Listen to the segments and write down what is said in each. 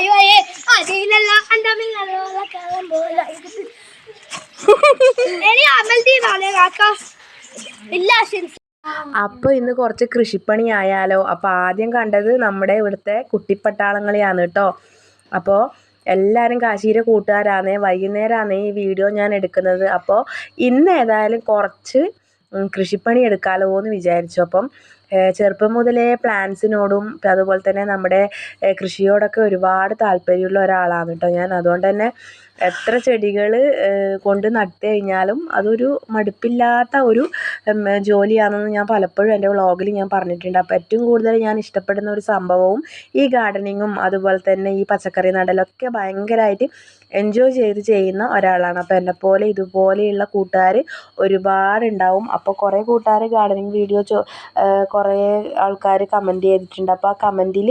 വായുവായേ അതിലല്ല അന്തമില്ല പോലെ ഇനി അമൽ ദീപാണ് കാക്ക. ഇല്ല അപ്പോൾ ഇന്ന് കുറച്ച് കൃഷിപ്പണി ആയാലോ അപ്പോൾ ആദ്യം കണ്ടത് നമ്മുടെ ഇവിടുത്തെ കുട്ടിപ്പട്ടാളങ്ങളെയാണ് കേട്ടോ. അപ്പോൾ എല്ലാരും കാശീരെ കൂട്ടുകാരാന്നേ വൈകുന്നേരമാണ് ഈ വീഡിയോ ഞാൻ എടുക്കുന്നത്. അപ്പോൾ ഇന്ന് ഏതായാലും കുറച്ച് കൃഷിപ്പണി എടുക്കാമല്ലോ എന്ന് വിചാരിച്ചു. അപ്പം ചെറുപ്പം മുതലേ പ്ലാന്റ്സിനോടും അതുപോലെ തന്നെ നമ്മുടെ കൃഷിയോടൊക്കെ ഒരുപാട് താല്പര്യമുള്ള ഒരാളാണ് കേട്ടോ ഞാൻ. അതുകൊണ്ട് തന്നെ എത്ര ചെടികൾ കൊണ്ട് നട്ട് കഴിഞ്ഞാലും അതൊരു മടുപ്പില്ലാത്ത ഒരു ജോലിയാണെന്ന് ഞാൻ പലപ്പോഴും എന്റെ വ്ളോഗിൽ ഞാൻ പറഞ്ഞിട്ടുണ്ട്. അപ്പോൾ ഏറ്റവും കൂടുതൽ ഞാൻ ഇഷ്ടപ്പെടുന്ന ഒരു സംഭവവും ഈ ഗാർഡനിങ്ങും അതുപോലെ തന്നെ ഈ പച്ചക്കറി നടലൊക്കെ ഭയങ്കരമായിട്ട് എൻജോയ് ചെയ്ത് ചെയ്യുന്ന ഒരാളാണ്. അപ്പോൾ എന്നെപ്പോലെ ഇതുപോലെയുള്ള കൂട്ടുകാർ ഒരുപാടുണ്ടാവും. അപ്പോൾ കുറേ കൂട്ടുകാർ ഗാർഡനിങ് വീഡിയോ കുറേ ആൾക്കാർ കമന്റ് ചെയ്തിട്ടുണ്ട്. അപ്പോൾ ആ കമന്റിൽ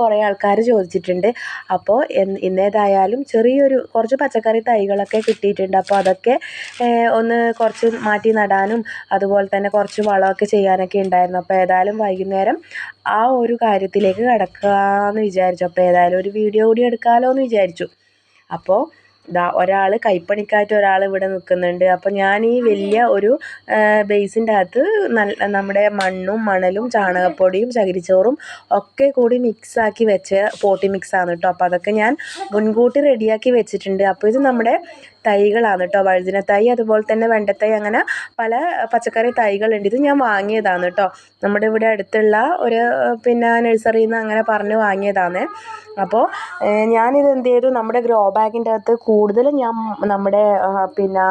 കുറേ ആൾക്കാർ ചോദിച്ചിട്ടുണ്ട്. അപ്പോൾ ഇന്നേതായാലും ചെറിയൊരു കുറച്ച് പച്ചക്കറി തൈകളൊക്കെ കിട്ടിയിട്ടുണ്ട്. അപ്പോൾ അതൊക്കെ ഒന്ന് കുറച്ച് മാറ്റി നടാനും അതുപോലെ തന്നെ കുറച്ച് വളമൊക്കെ ചെയ്യാനൊക്കെ ഉണ്ടായിരുന്നു. അപ്പോൾ ഏതായാലും വൈകുന്നേരം ആ ഒരു കാര്യത്തിലേക്ക് കിടക്കാമെന്ന് വിചാരിച്ചു. അപ്പോൾ ഏതായാലും ഒരു വീഡിയോ കൂടി എടുക്കാമല്ലോ എന്ന് വിചാരിച്ചു. അപ്പോൾ ദാ ഒരാൾ കൈപ്പണിക്കായിട്ട് ഒരാൾ ഇവിടെ നിൽക്കുന്നുണ്ട് അപ്പോൾ ഞാൻ ഈ വലിയ ഒരു ബേസിന്റെ അകത്ത് നല്ല നമ്മുടെ മണ്ണും മണലും ചാണകപ്പൊടിയും ചകിരിച്ചോറും ഒക്കെ കൂടി മിക്സാക്കി വെച്ച പോട്ടി മിക്സാണ് കേട്ടോ അപ്പോൾ അതൊക്കെ ഞാൻ മുൻകൂട്ടി റെഡിയാക്കി വെച്ചിട്ടുണ്ട്. അപ്പോൾ ഇത് നമ്മുടെ തൈകളാണ് കേട്ടോ വഴുതിന തൈ അതുപോലെ തന്നെ വെണ്ടത്തൈ അങ്ങനെ പല പച്ചക്കറി തൈകളുണ്ട്. ഇത് ഞാൻ വാങ്ങിയതാണ് കേട്ടോ നമ്മുടെ ഇവിടെ അടുത്തുള്ള ഒരു പിന്നെ നഴ്സറിയിൽ നിന്ന് അങ്ങനെ പറഞ്ഞ് വാങ്ങിയതാണ്. അപ്പോൾ ഞാനിത് എന്ത് ചെയ്തു? നമ്മുടെ ഗ്രോ ബാഗിന്റെ അകത്ത് കൂടുതലും ഞാൻ നമ്മുടെ പിന്നെ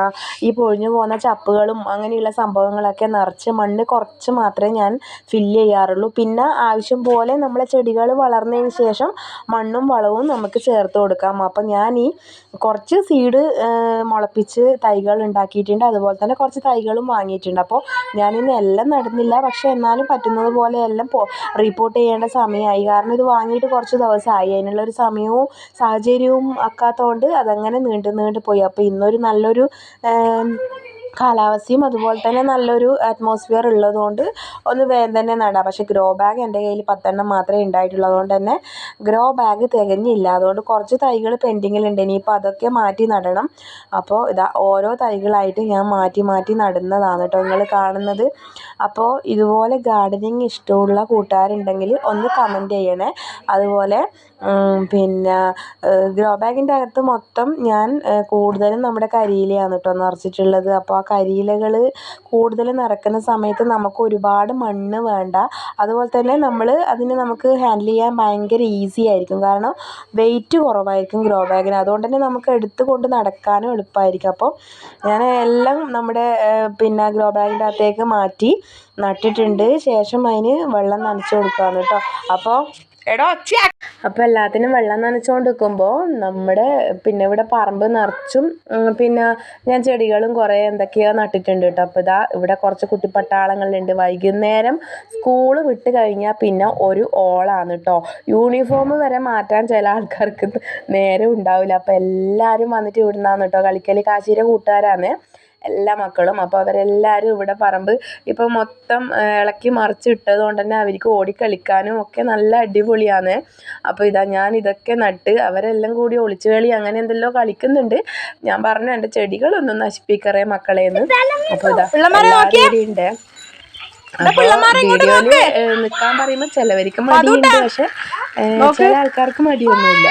ഈ പൊഴിഞ്ഞു പോകുന്ന ചപ്പുകളും അങ്ങനെയുള്ള സംഭവങ്ങളൊക്കെ നിറച്ച് മണ്ണ് കുറച്ച് മാത്രമേ ഞാൻ ഫില്ല് ചെയ്യാറുള്ളൂ. പിന്നെ ആവശ്യം പോലെ നമ്മളെ ചെടികൾ വളർന്നതിന് ശേഷം മണ്ണും വളവും നമുക്ക് ചേർത്ത് കൊടുക്കാം. അപ്പം ഞാൻ ഈ കുറച്ച് സീഡ് മുളപ്പിച്ച് തൈകൾ ഉണ്ടാക്കിയിട്ടുണ്ട്. അതുപോലെ തന്നെ കുറച്ച് തൈകളും വാങ്ങിയിട്ടുണ്ട്. അപ്പോൾ ഞാനിന്ന് എല്ലാം നടന്നില്ല. പക്ഷേ എന്നാലും പറ്റുന്നത് പോലെ എല്ലാം റിപ്പോർട്ട് ചെയ്യേണ്ട സമയമായി. കാരണം ഇത് വാങ്ങിയിട്ട് കുറച്ച് ദിവസമായി. അതിനുള്ളൊരു സമയവും സാഹചര്യവും ആക്കാത്തതുകൊണ്ട് അതങ്ങനെ നീണ്ട് നീണ്ട് പോയി. അപ്പോൾ ഇന്നൊരു നല്ലൊരു കാലാവസ്ഥയും അതുപോലെ തന്നെ നല്ലൊരു അറ്റ്മോസ്ഫിയർ ഉള്ളതുകൊണ്ട് ഒന്ന് വേഗം തന്നെ നടാം. പക്ഷെ ഗ്രോ ബാഗ് എന്റെ കയ്യിൽ പത്തെണ്ണം മാത്രമേ ഉണ്ടായിട്ടുള്ളൂ. അതുകൊണ്ട് തന്നെ ഗ്രോ ബാഗ് തികഞ്ഞില്ല. അതുകൊണ്ട് കുറച്ച് തൈകൾ പെൻഡിങ്ങിലുണ്ട് ഇനിയിപ്പോൾ അതൊക്കെ മാറ്റി നടണം. അപ്പോൾ ഇതാ ഓരോ തൈകളായിട്ട് ഞാൻ മാറ്റി മാറ്റി നടുന്നതാണ് കേട്ടോ നിങ്ങൾ കാണുന്നത്. അപ്പോൾ ഇതുപോലെ ഗാർഡനിങ് ഇഷ്ടമുള്ള കൂട്ടുകാരുണ്ടെങ്കിൽ ഒന്ന് കമന്റ് ചെയ്യണേ. അതുപോലെ പിന്നെ ഗ്രോ ബാഗിന്റെ അകത്ത് മൊത്തം ഞാൻ കൂടുതലും നമ്മുടെ കരിയിലയാണ് കേട്ടോ നിറച്ചിട്ടുള്ളത്. അപ്പോൾ ആ കരിയിലകൾ കൂടുതൽ നിറക്കുന്ന സമയത്ത് നമുക്ക് ഒരുപാട് മണ്ണ് വേണ്ട. അതുപോലെ തന്നെ നമ്മൾ അതിന് നമുക്ക് ഹാൻഡിൽ ചെയ്യാൻ ഭയങ്കര ഈസി ആയിരിക്കും. കാരണം വെയിറ്റ് കുറവായിരിക്കും ഗ്രോ ബാഗിന്. അതുകൊണ്ട് തന്നെ നമുക്ക് എടുത്തു കൊണ്ട് നടക്കാനും എളുപ്പമായിരിക്കും അപ്പോൾ ഞാൻ എല്ലാം നമ്മുടെ പിന്നെ ഗ്രോ ബാഗിന്റെ അകത്തേക്ക് മാറ്റി നട്ടിട്ടുണ്ട്. ശേഷം അതിന് വെള്ളം നനച്ച് കൊടുക്കാമെന്ന് കേട്ടോ അപ്പോൾ എടോ അപ്പോൾ എല്ലാത്തിനും വെള്ളം നനച്ചുകൊണ്ട് നിൽക്കുമ്പോൾ നമ്മുടെ പിന്നെ ഇവിടെ പറമ്പ് നിറച്ചും പിന്നെ ഞാൻ ചെടികളും കുറേ എന്തൊക്കെയോ നട്ടിട്ടുണ്ട് കേട്ടോ. അപ്പോൾ ഇതാ ഇവിടെ കുറച്ച് കുട്ടിപ്പട്ടാളങ്ങളുണ്ട്. വൈകുന്നേരം സ്കൂൾ വിട്ട് കഴിഞ്ഞാൽ പിന്നെ ഒരു ഓളാണ് കേട്ടോ. യൂണിഫോം വരെ മാറ്റാൻ ചില ആൾക്കാർക്ക് നേരം ഉണ്ടാവില്ല. അപ്പോൾ എല്ലാവരും വന്നിട്ട് ഇവിടുന്നാണ് കേട്ടോ. കളിക്കൽ കാശിയുടെ കൂട്ടുകാരാണ്. എല്ലാ മക്കളും. അപ്പോൾ അവരെല്ലാവരും ഇവിടെ പറമ്പ് ഇപ്പോൾ മൊത്തം ഇളക്കി ഇളക്കി മറിച്ചിട്ടത് കൊണ്ട് തന്നെ അവർക്ക് ഓടിക്കളിക്കാനും ഒക്കെ നല്ല അടിപൊളിയാണ്. അപ്പോൾ ഇതാ ഞാൻ ഇതൊക്കെ നട്ട് അവരെല്ലാം കൂടി ഒളിച്ചു കളി അങ്ങനെ എന്തെല്ലോ കളിക്കുന്നുണ്ട്. ഞാൻ പറഞ്ഞു എന്റെ ചെടികളൊന്നും നശിപ്പിക്കറേ മക്കളേന്ന് അപ്പോൾ ഇതാ ഉണ്ട് വീഡിയോയിൽ നിൽക്കാൻ പറയുമ്പോൾ ചിലവർക്ക് മടിയുണ്ട്. പക്ഷെ ചില ആൾക്കാർക്ക് മടിയൊന്നുമില്ല.